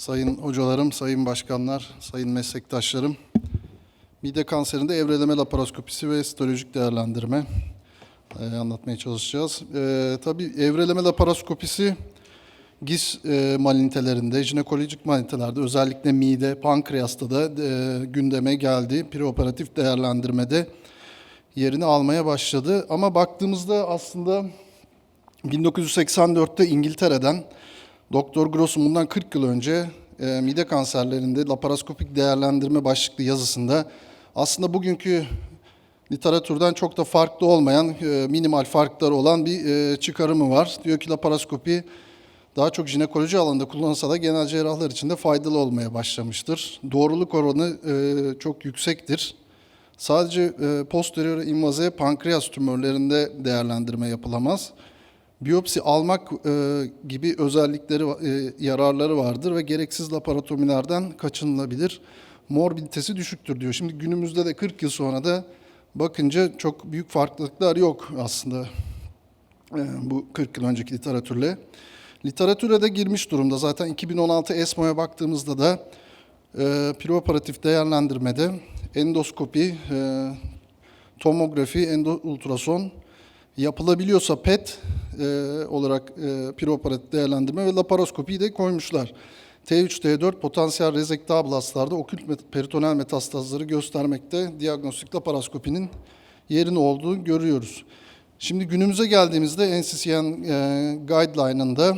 sayın hocalarım, sayın başkanlar, sayın meslektaşlarım. Mide kanserinde evreleme laparoskopisi ve sitolojik değerlendirme e, anlatmaya çalışacağız. E, tabii evreleme laparoskopisi GIS e, malinitelerinde, jinekolojik malinitelerde özellikle mide, pankreasta da e, gündeme geldi. Preoperatif değerlendirmede yerini almaya başladı. Ama baktığımızda aslında 1984'te İngiltere'den Doktor Gross'un bundan 40 yıl önce e, mide kanserlerinde laparoskopik değerlendirme başlıklı yazısında aslında bugünkü literatürden çok da farklı olmayan, e, minimal farkları olan bir e, çıkarımı var. Diyor ki laparoskopi daha çok jinekoloji alanında kullanılsa da genel cerrahlar için de faydalı olmaya başlamıştır. Doğruluk oranı e, çok yüksektir. Sadece e, posterior invaze pankreas tümörlerinde değerlendirme yapılamaz. Biyopsi almak e, gibi özellikleri, e, yararları vardır ve gereksiz laparotomilerden kaçınılabilir. Morbiditesi düşüktür diyor. Şimdi günümüzde de 40 yıl sonra da bakınca çok büyük farklılıklar yok aslında e, bu 40 yıl önceki literatürle. Literatüre de girmiş durumda. Zaten 2016 ESMO'ya baktığımızda da e, preoperatif değerlendirmede endoskopi, e, tomografi, endo ultrason yapılabiliyorsa PET e, olarak e, preoperatif değerlendirme ve laparoskopiyi de koymuşlar. T3, T4 potansiyel rezekte ablastlarda okült met- peritoneal metastazları göstermekte diagnostik laparoskopinin yerini olduğu görüyoruz. Şimdi günümüze geldiğimizde NCCN e, guideline'ında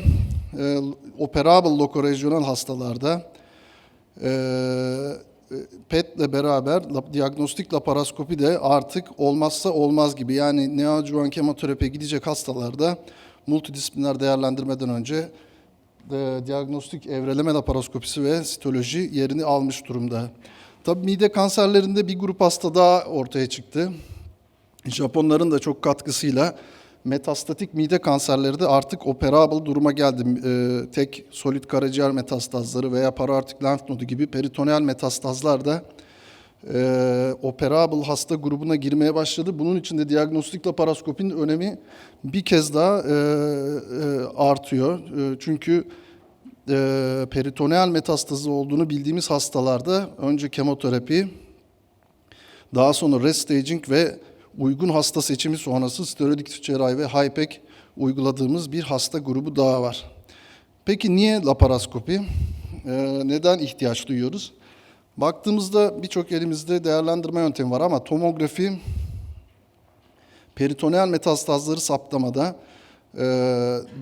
e, operable lokoregional hastalarda e, PET ile beraber diagnostik laparoskopi de artık olmazsa olmaz gibi. Yani neoadjuvan kemoterapiye gidecek hastalarda multidisipliner değerlendirmeden önce e, diagnostik evreleme laparoskopisi ve sitoloji yerini almış durumda. Tabii mide kanserlerinde bir grup hasta daha ortaya çıktı. Japonların da çok katkısıyla metastatik mide kanserleri de artık operable duruma geldi. Ee, tek solid karaciğer metastazları veya paraartik lenf nodu gibi peritoneal metastazlar da e, operable hasta grubuna girmeye başladı. Bunun için de diagnostik laparoskopinin önemi bir kez daha e, e, artıyor. E, çünkü e, peritoneal metastazı olduğunu bildiğimiz hastalarda önce kemoterapi, daha sonra restaging ve uygun hasta seçimi sonrası steroidik cerrahi ve HIPEC uyguladığımız bir hasta grubu daha var. Peki niye laparoskopi? Ee, neden ihtiyaç duyuyoruz? Baktığımızda birçok elimizde değerlendirme yöntemi var ama tomografi peritoneal metastazları saptamada e,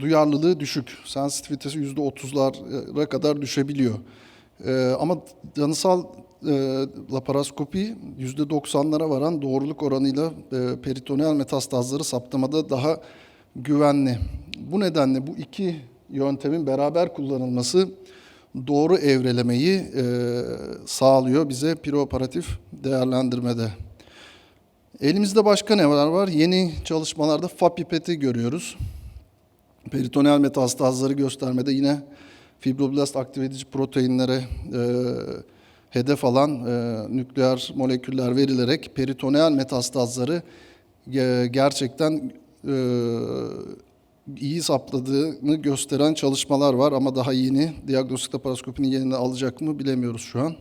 duyarlılığı düşük. Sensitivitesi yüzde otuzlara kadar düşebiliyor. E, ama yanısal e, laparoskopi yüzde doksanlara varan doğruluk oranıyla e, peritoneal metastazları saptamada daha güvenli. Bu nedenle bu iki yöntemin beraber kullanılması doğru evrelemeyi e, sağlıyor bize preoperatif değerlendirmede. Elimizde başka ne var? var? Yeni çalışmalarda FAPIPET'i görüyoruz. Peritoneal metastazları göstermede yine fibroblast aktive edici proteinlere e, hedef alan e, nükleer moleküller verilerek peritoneal metastazları e, gerçekten e, iyi sapladığını gösteren çalışmalar var ama daha yeni diagnostik laparoskopinin yerini alacak mı bilemiyoruz şu an.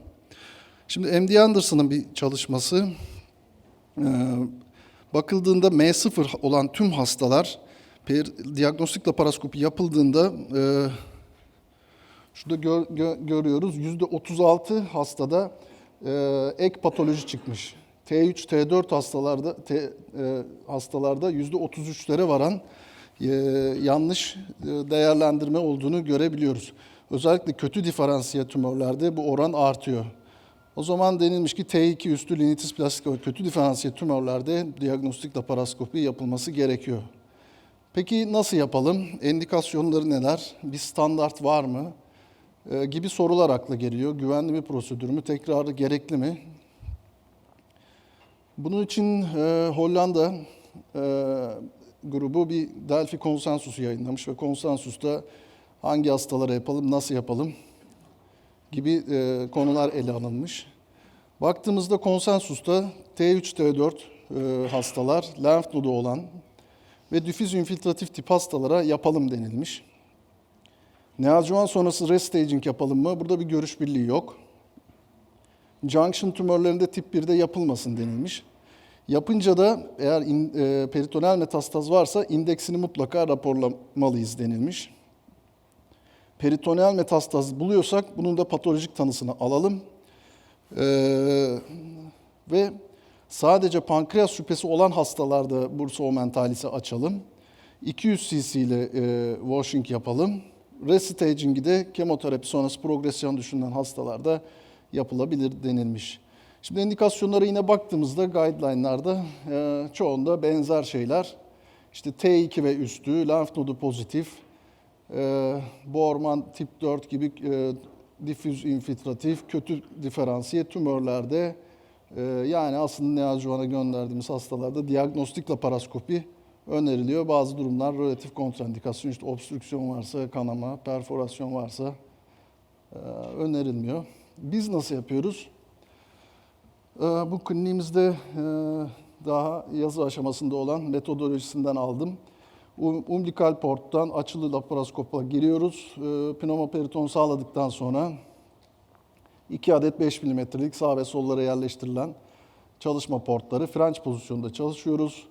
Şimdi MD Anderson'ın bir çalışması e, bakıldığında M0 olan tüm hastalar per, diagnostik laparoskopi yapıldığında e, şurada gör, gö- görüyoruz yüzde 36 hastada e, ek patoloji çıkmış. T3, T4 hastalarda T, e, hastalarda yüzde 33'lere varan e, yanlış e, değerlendirme olduğunu görebiliyoruz. Özellikle kötü diferansiyel tümörlerde bu oran artıyor. O zaman denilmiş ki T2 üstü linitis plastik ve kötü diferansiyel tümörlerde diagnostik laparoskopi yapılması gerekiyor. Peki nasıl yapalım? Endikasyonları neler? Bir standart var mı? Ee, gibi sorular akla geliyor. Güvenli bir prosedür mü? Tekrarı gerekli mi? Bunun için e, Hollanda e, grubu bir Delphi konsensusu yayınlamış ve konsensusta hangi hastalara yapalım, nasıl yapalım gibi e, konular ele alınmış. Baktığımızda konsensusta T3, T4 e, hastalar, lenf nodu olan ve difüz infiltratif tip hastalara yapalım denilmiş. Neoadjuvant sonrası restaging yapalım mı? Burada bir görüş birliği yok. Junction tümörlerinde tip 1'de yapılmasın denilmiş. Yapınca da eğer in, e, peritoneal metastaz varsa indeksini mutlaka raporlamalıyız denilmiş. Peritoneal metastaz buluyorsak bunun da patolojik tanısını alalım. Ee, ve sadece pankreas şüphesi olan hastalarda bursa omentalisi açalım. 200 cc ile e, washing yapalım. Restaging'i de kemoterapi sonrası progresyon düşünülen hastalarda yapılabilir denilmiş. Şimdi indikasyonlara yine baktığımızda guideline'larda e, çoğunda benzer şeyler. İşte T2 ve üstü, lenf nodu pozitif, e, Borman tip 4 gibi e, difüz infiltratif, kötü diferansiye tümörlerde e, yani aslında neoadjuvana gönderdiğimiz hastalarda diagnostik laparoskopi öneriliyor. Bazı durumlar relatif kontraindikasyon, işte obstrüksiyon varsa, kanama, perforasyon varsa e, önerilmiyor. Biz nasıl yapıyoruz? E, bu kliniğimizde e, daha yazı aşamasında olan metodolojisinden aldım. Um- Umbilikal porttan açılı laparoskopa giriyoruz. E, pneumoperiton sağladıktan sonra 2 adet 5 milimetrelik sağ ve sollara yerleştirilen çalışma portları French pozisyonda çalışıyoruz.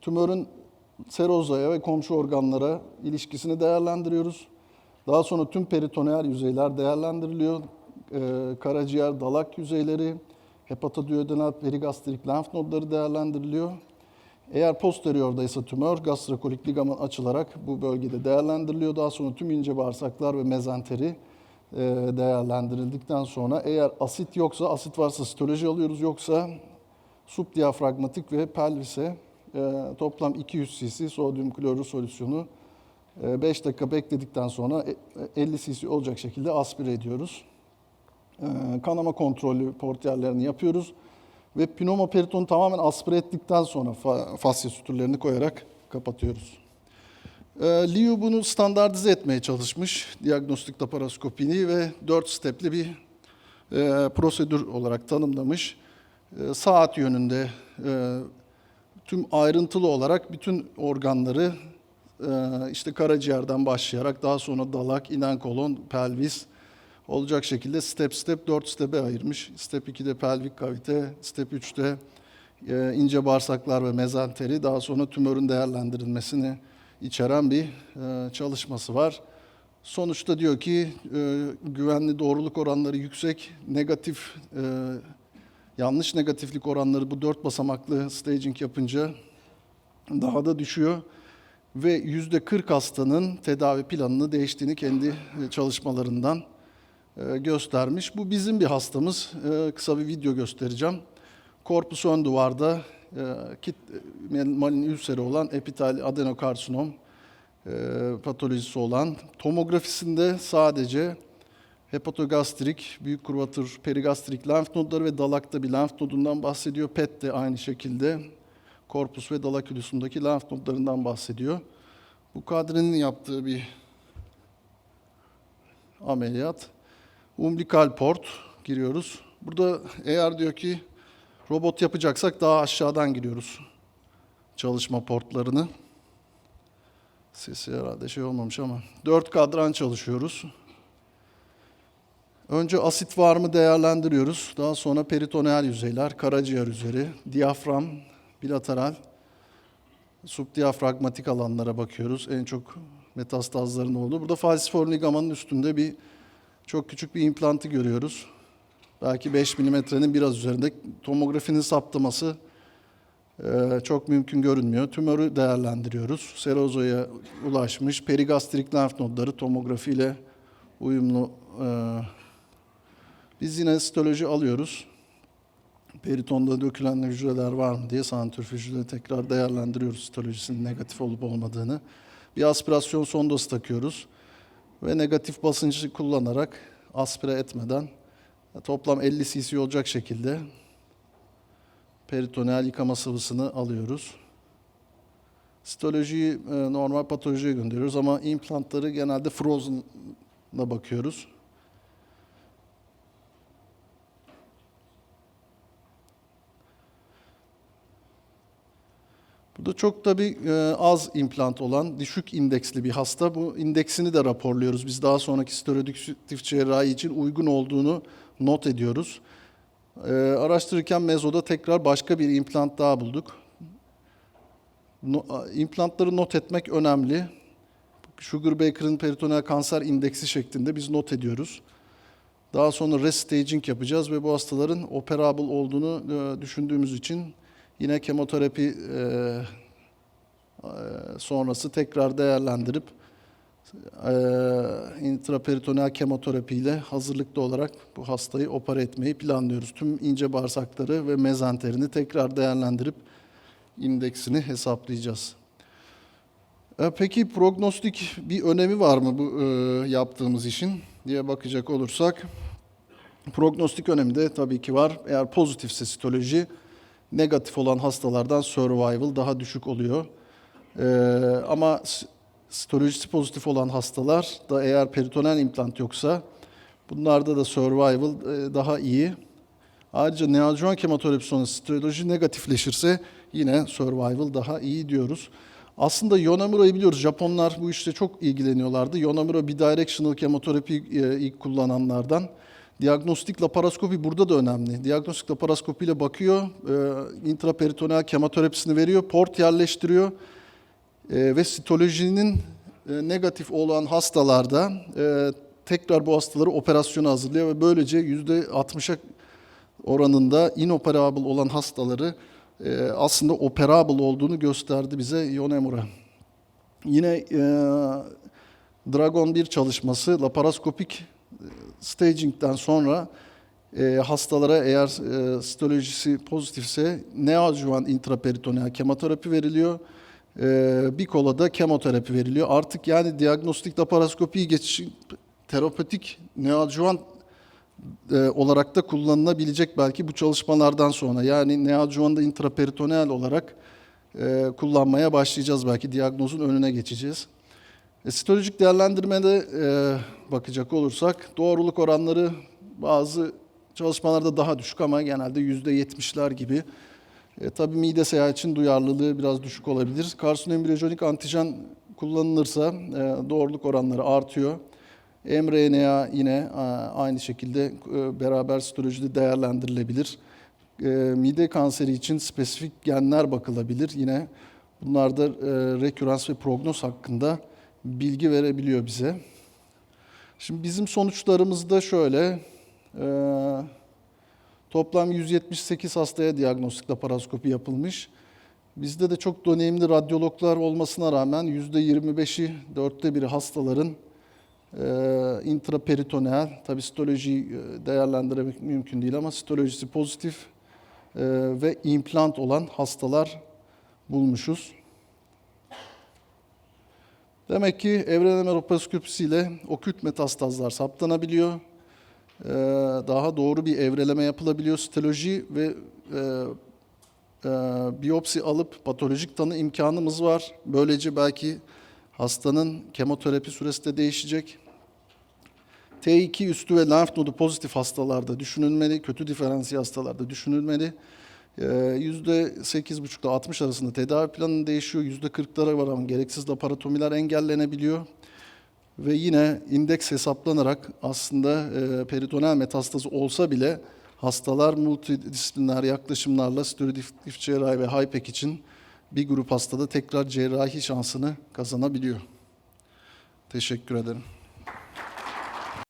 Tümörün serozaya ve komşu organlara ilişkisini değerlendiriyoruz. Daha sonra tüm peritoneal yüzeyler değerlendiriliyor. Ee, karaciğer, dalak yüzeyleri, hepatoduodenal perigastrik lenf nodları değerlendiriliyor. Eğer posteriordaysa tümör, gastrokolik ligamen açılarak bu bölgede değerlendiriliyor. Daha sonra tüm ince bağırsaklar ve mezenteri e, değerlendirildikten sonra eğer asit yoksa, asit varsa sitoloji alıyoruz, yoksa subdiyafragmatik ve pelvise toplam 200 cc sodyum klorür solüsyonu 5 dakika bekledikten sonra e, 50 cc olacak şekilde aspire ediyoruz. E, kanama kontrolü port yerlerini yapıyoruz ve pneumoperitonu tamamen aspire ettikten sonra fa- fasya sütürlerini koyarak kapatıyoruz. E, Liu bunu standartize etmeye çalışmış. Diagnostik laparoskopini ve 4 stepli bir e, prosedür olarak tanımlamış. E, saat yönünde e, tüm ayrıntılı olarak bütün organları e, işte karaciğerden başlayarak daha sonra dalak, inen kolon, pelvis olacak şekilde step step 4 step'e ayırmış. Step 2'de pelvik kavite, step 3'te e, ince bağırsaklar ve mezenteri daha sonra tümörün değerlendirilmesini içeren bir e, çalışması var. Sonuçta diyor ki güvenli doğruluk oranları yüksek, negatif yanlış negatiflik oranları bu dört basamaklı staging yapınca daha da düşüyor. Ve yüzde 40 hastanın tedavi planını değiştiğini kendi e, çalışmalarından e, göstermiş. Bu bizim bir hastamız. E, Kısa bir video göstereceğim. Korpus ön duvarda kit, malin ülseri olan epitel adenokarsinom patolojisi olan tomografisinde sadece hepatogastrik, büyük kurvatır, perigastrik lenf nodları ve dalakta bir lenf nodundan bahsediyor. PET de aynı şekilde korpus ve dalak ülusundaki lenf nodlarından bahsediyor. Bu kadrinin yaptığı bir ameliyat. Umbilikal port giriyoruz. Burada eğer diyor ki robot yapacaksak daha aşağıdan giriyoruz çalışma portlarını. Sesi herhalde şey olmamış ama. Dört kadran çalışıyoruz. Önce asit var mı değerlendiriyoruz. Daha sonra peritoneal yüzeyler, karaciğer üzeri, diyafram, bilateral, subdiyafragmatik alanlara bakıyoruz. En çok metastazların olduğu. Burada falciform ligamanın üstünde bir çok küçük bir implantı görüyoruz. Belki 5 milimetrenin biraz üzerinde tomografinin saptaması e, çok mümkün görünmüyor. Tümörü değerlendiriyoruz. Serozoya ulaşmış perigastrik lenf nodları tomografiyle uyumlu. Biz yine sitoloji alıyoruz. Peritonda dökülen hücreler var mı diye santrifüjle tekrar değerlendiriyoruz sitolojisinin negatif olup olmadığını. Bir aspirasyon sondası takıyoruz ve negatif basıncı kullanarak aspire etmeden toplam 50 cc olacak şekilde peritoneal yıkama sıvısını alıyoruz. Sitolojiyi e, normal patolojiye gönderiyoruz ama implantları genelde frozen'la bakıyoruz. Bu da çok tabii e, az implant olan, düşük indeksli bir hasta. Bu indeksini de raporluyoruz. Biz daha sonraki stereodüktif cerrahi için uygun olduğunu not ediyoruz. E, araştırırken mezoda tekrar başka bir implant daha bulduk. No, implantları not etmek önemli. Sugar Baker'ın peritoneal kanser indeksi şeklinde biz not ediyoruz. Daha sonra restaging yapacağız ve bu hastaların operable olduğunu e, düşündüğümüz için yine kemoterapi e, e, sonrası tekrar değerlendirip e, intraperitoneal kemoterapi ile hazırlıklı olarak bu hastayı opera etmeyi planlıyoruz. Tüm ince bağırsakları ve mezenterini tekrar değerlendirip indeksini hesaplayacağız. E, Peki prognostik bir önemi var mı bu e, yaptığımız işin diye bakacak olursak prognostik önemi de tabii ki var. Eğer pozitifse sitoloji negatif olan hastalardan survival daha düşük oluyor. E, ama sitolojisi pozitif olan hastalar da eğer peritoneal implant yoksa bunlarda da survival e, daha iyi. Ayrıca neoadjuvant kemoterapi sonrası sitoloji negatifleşirse yine survival daha iyi diyoruz. Aslında Yonamura'yı biliyoruz. Japonlar bu işte çok ilgileniyorlardı. Yonamura bidirectional kemoterapi e, ilk kullananlardan. Diagnostik laparoskopi burada da önemli. Diagnostik laparoskopi ile bakıyor, e, intraperitoneal kemoterapisini veriyor, port yerleştiriyor e, ve sitolojinin e, negatif olan hastalarda e, tekrar bu hastaları operasyona hazırlıyor ve böylece %60'a oranında inoperable olan hastaları e, aslında operable olduğunu gösterdi bize Yonemura. Yine e, Dragon 1 çalışması laparoskopik staging'den sonra e, hastalara eğer e, sitolojisi pozitifse neoadjuvant intraperitoneal kemoterapi veriliyor. E, bir kola da kemoterapi veriliyor. Artık yani diagnostik laparoskopiyi geçiş terapötik neoadjuvant e, olarak da kullanılabilecek belki bu çalışmalardan sonra. Yani neoadjuvanda intraperitoneal olarak e, kullanmaya başlayacağız belki diyagnozun önüne geçeceğiz. E, değerlendirmede e, bakacak olursak doğruluk oranları bazı çalışmalarda daha düşük ama genelde yüzde yetmişler gibi. E, tabii mide seyahat için duyarlılığı biraz düşük olabilir. Karsinomembriyojenik antijen kullanılırsa e, doğruluk oranları artıyor. mRNA yine e, aynı şekilde e, beraber sitolojide değerlendirilebilir. E, mide kanseri için spesifik genler bakılabilir. Yine bunlar da e, rekürans ve prognoz hakkında bilgi verebiliyor bize. Şimdi bizim sonuçlarımız da şöyle. e, toplam 178 hastaya diagnostik laparoskopi yapılmış. Bizde de çok deneyimli radyologlar olmasına rağmen %25'i, dörtte biri hastaların e, intraperitoneal, tabi sitolojiyi e, değerlendirmek mümkün değil ama sitolojisi pozitif e, ve implant olan hastalar bulmuşuz. Demek ki evrenel laparoskopisiyle okült metastazlar saptanabiliyor. Ee, daha doğru bir evreleme yapılabiliyor. Sitoloji ve e, e, biyopsi alıp patolojik tanı imkanımız var. Böylece belki hastanın kemoterapi süresi de değişecek. T2 üstü ve lenf nodu pozitif hastalarda düşünülmeli, kötü diferansiyel hastalarda düşünülmeli. Ee, %8,5 ile 60 arasında tedavi planı değişiyor. %40'lara varan gereksiz laparotomiler engellenebiliyor. Ve yine indeks hesaplanarak aslında e, peritoneal metastazı olsa bile hastalar multidisipliner yaklaşımlarla stereodiftif cerrahi ve HIPEC için bir grup hastada tekrar cerrahi şansını kazanabiliyor. Teşekkür ederim.